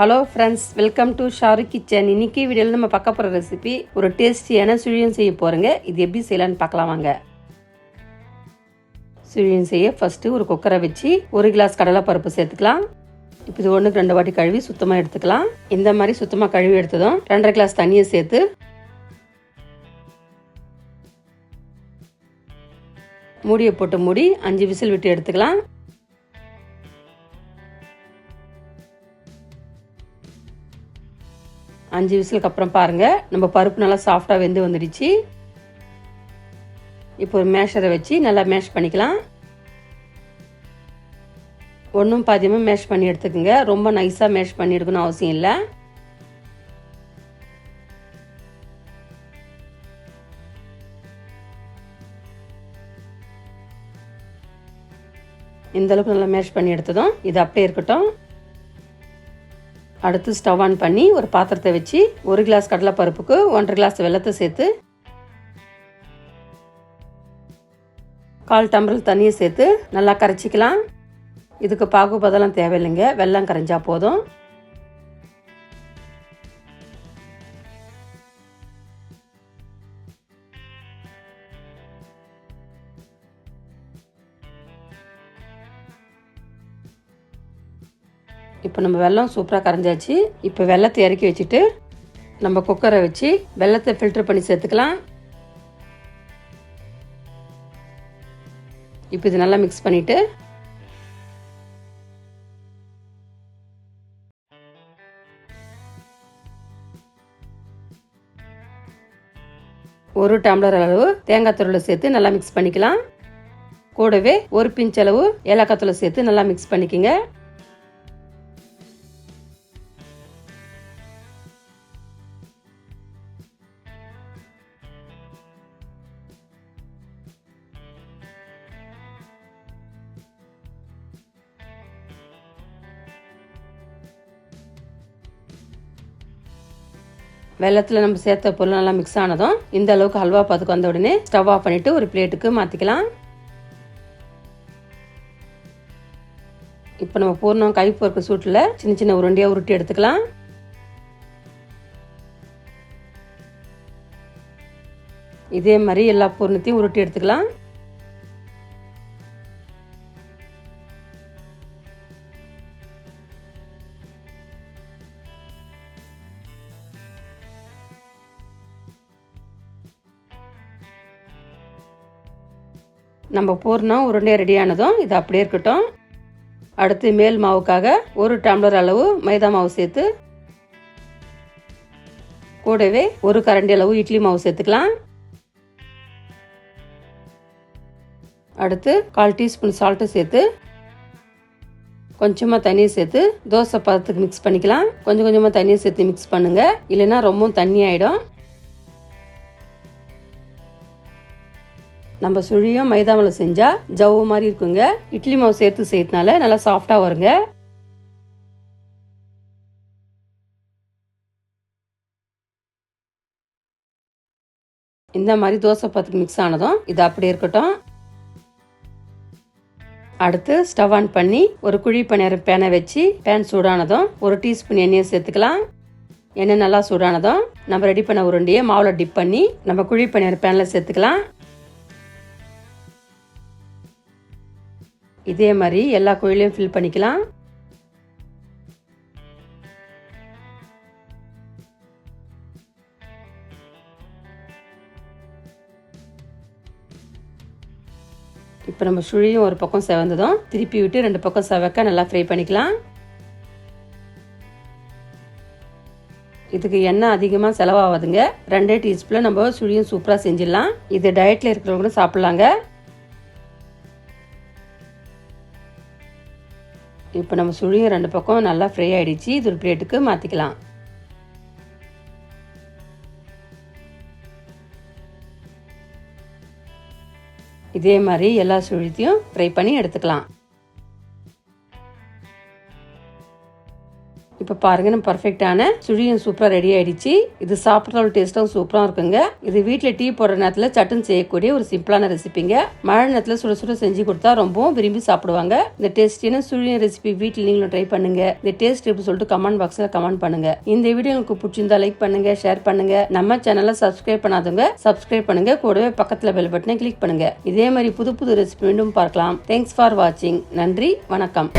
Hello friends welcome to Sharu kitchen இன்னைக்கு வீடியோவில் நம்ம பார்க்க போகிற ரெசிபி ஒரு டேஸ்டியான சுழியம் செய்ய போகிறோங்க இது எப்படி செய்யலான்னு பார்க்கலாம் வாங்க. சுழியம் செய்ய ஃபஸ்ட்டு ஒரு குக்கரை வச்சு ஒரு கிளாஸ் கடலைப்பருப்பு சேர்த்துக்கலாம். இப்போ இது ஒன்றுக்கு ரெண்டு வாட்டி கழுவி சுத்தமாக எடுத்துக்கலாம். இந்த மாதிரி சுத்தமாக கழுவி எடுத்ததும் ரெண்டரை கிளாஸ் தண்ணியை சேர்த்து மூடியை போட்டு மூடி அஞ்சு விசில் விட்டு எடுத்துக்கலாம். அஞ்சு விசிலுக்கு அப்புறம் பாருங்கள் நம்ம பருப்பு நல்லா சாஃப்டாக வெந்து வந்துடுச்சு. இப்போ ஒரு மேஷரை வச்சு நல்லா மேஷ் பண்ணிக்கலாம். ஒன்றும் பாதியமாக மேஷ் பண்ணி எடுத்துக்கோங்க. ரொம்ப நைஸாக மேஷ் பண்ணி எடுக்கணும் அவசியம் இல்லை. இந்தளவுக்கு நல்லா மேஷ் பண்ணி எடுத்ததும் இது அப்படியே இருக்கட்டும். அடுத்து ஸ்டவ் ஆன் பண்ணி ஒரு பாத்திரத்தை வச்சு ஒரு கிளாஸ் கடலைப்பருப்புக்கு ஒன்றரை கிளாஸ் வெள்ளத்தை சேர்த்து கால் டம்ளர் தண்ணியை சேர்த்து நல்லா கரைச்சிக்கலாம். இதுக்கு பாகுபதெல்லாம் தேவையில்லைங்க. வெள்ளம் கரைஞ்சா போதும். இப்போ நம்ம வெல்லம் சூப்பராக கரைஞ்சாச்சு. இப்போ வெள்ளத்தை இறக்கி வச்சுட்டு நம்ம குக்கரை வச்சு வெள்ளத்தை ஃபில்டர் பண்ணி சேர்த்துக்கலாம். இப்போ இது நல்லா மிக்ஸ் பண்ணிவிட்டு ஒரு டம்ளர் அளவு தேங்காய் துருளை சேர்த்து நல்லா மிக்ஸ் பண்ணிக்கலாம். கூடவே ஒரு பிஞ்ச் அளவு ஏலக்காய் தூளை சேர்த்து நல்லா மிக்ஸ் பண்ணிக்கோங்க. வெள்ளத்தில் நம்ம சேர்த்த பொருள் நல்லா மிக்ஸ் ஆனதும் இந்த அளவுக்கு ஹல்வா பார்த்துக்கு வந்த உடனே ஸ்டவ் ஆஃப் பண்ணிவிட்டு ஒரு பிளேட்டுக்கு மாற்றிக்கலாம் இப்போ நம்ம பூர்ணம் கை பொறுக்க சூட்டில் சின்ன சின்ன உருண்டையாக உருட்டி எடுத்துக்கலாம். இதே மாதிரி எல்லா பூர்ணத்தையும் உருட்டி எடுத்துக்கலாம். நம்ம பூர்ணம் உருண்டை ரெடியானதும் இது அப்படியே இருக்கட்டும். அடுத்து மேல் மாவுக்காக ஒரு டம்ளர் அளவு மைதா மாவு சேர்த்து கூடவே ஒரு கரண்டி அளவு இட்லி மாவு சேர்த்துக்கலாம். அடுத்து கால் டீஸ்பூன் சால்ட்டு சேர்த்து கொஞ்சமாக தண்ணியை சேர்த்து தோசை பதத்துக்கு மிக்ஸ் பண்ணிக்கலாம். கொஞ்சம் கொஞ்சமாக தண்ணியை சேர்த்து மிக்ஸ் பண்ணுங்கள் இல்லைன்னா ரொம்பவும் தண்ணி ஆகிடும் நம்ம சுழியும் மைதா செஞ்சால் ஜவ்வு மாதிரி இருக்குங்க. இட்லி மாவு சேர்த்து செய்யறதுனால நல்லா சாஃப்டாக வருங்க. இந்த மாதிரி தோசை பத்துக்கு மிக்ஸ் ஆனதும் இது அப்படியே இருக்கட்டும். அடுத்து ஸ்டவ் ஆன் பண்ணி ஒரு குழி பணியாரம் பேனை வச்சு பேன் சூடானதும் ஒரு டீஸ்பூன் எண்ணெயை சேர்த்துக்கலாம். எண்ணெய் நல்லா சூடானதும் நம்ம ரெடி பண்ண உருண்டையை மாவில் டிப் பண்ணி நம்ம குழி பணியாரம் பேனில் சேர்த்துக்கலாம். இதே மாதிரி எல்லா கோயிலையும் ஃபில் பண்ணிக்கலாம். இப்போ நம்ம சுழியும் ஒரு பக்கம் செவந்ததும் திருப்பி விட்டு ரெண்டு பக்கம் செவக்க நல்லா ஃப்ரை பண்ணிக்கலாம். இதுக்கு எண்ணெய் அதிகமாக செலவாகாதுங்க. ரெண்டே டீஸ்பூனில் நம்ம சுழியும் சூப்பராக செஞ்சிடலாம். இது டயட்டில் இருக்கிறவங்களும் சாப்பிட்லாங்க. இப்போ நம்ம சுழியும் ரெண்டு பக்கம் நல்லா ஃப்ரை ஆகிடுச்சு இது ஒரு பிளேட்டுக்கு மாற்றிக்கலாம் இதே மாதிரி எல்லா சுழித்தையும் ஃப்ரை பண்ணி எடுத்துக்கலாம். இப்போ பாருங்க நம்ம பர்ஃபெக்டான சுழியும் சூப்பராக ரெடி ஆயிடுச்சு. இது சாப்பிட்ற டேஸ்ட்டும் சூப்பராக இருக்குங்க. இது வீட்டில் டீ போடுற நேரத்தில் சட்டுன்னு செய்யக்கூடிய ஒரு சிம்பிளான ரெசிபிங்க மழை நேரத்தில் சுட சுட செஞ்சு கொடுத்தா ரொம்பவும் விரும்பி சாப்பிடுவாங்க. இந்த டேஸ்டியான சுழியும் ரெசிபி வீட்டில் நீங்களும் ட்ரை பண்ணுங்க. இந்த டேஸ்ட் எப்படி சொல்லிட்டு கமெண்ட் பாக்ஸில் கமெண்ட் பண்ணுங்க. இந்த வீடியோ உங்களுக்கு பிடிச்சிருந்தா லைக் பண்ணுங்க ஷேர் பண்ணுங்க. நம்ம சேனலை சப்ஸ்கிரைப் பண்ணாதவங்க சப்ஸ்கிரைப் பண்ணுங்க. கூடவே பக்கத்தில் பெல் பட்டனை கிளிக் பண்ணுங்க. இதே மாதிரி புது புது ரெசிபி மீண்டும் பார்க்கலாம். தேங்க்ஸ் ஃபார் வாட்சிங் நன்றி வணக்கம்.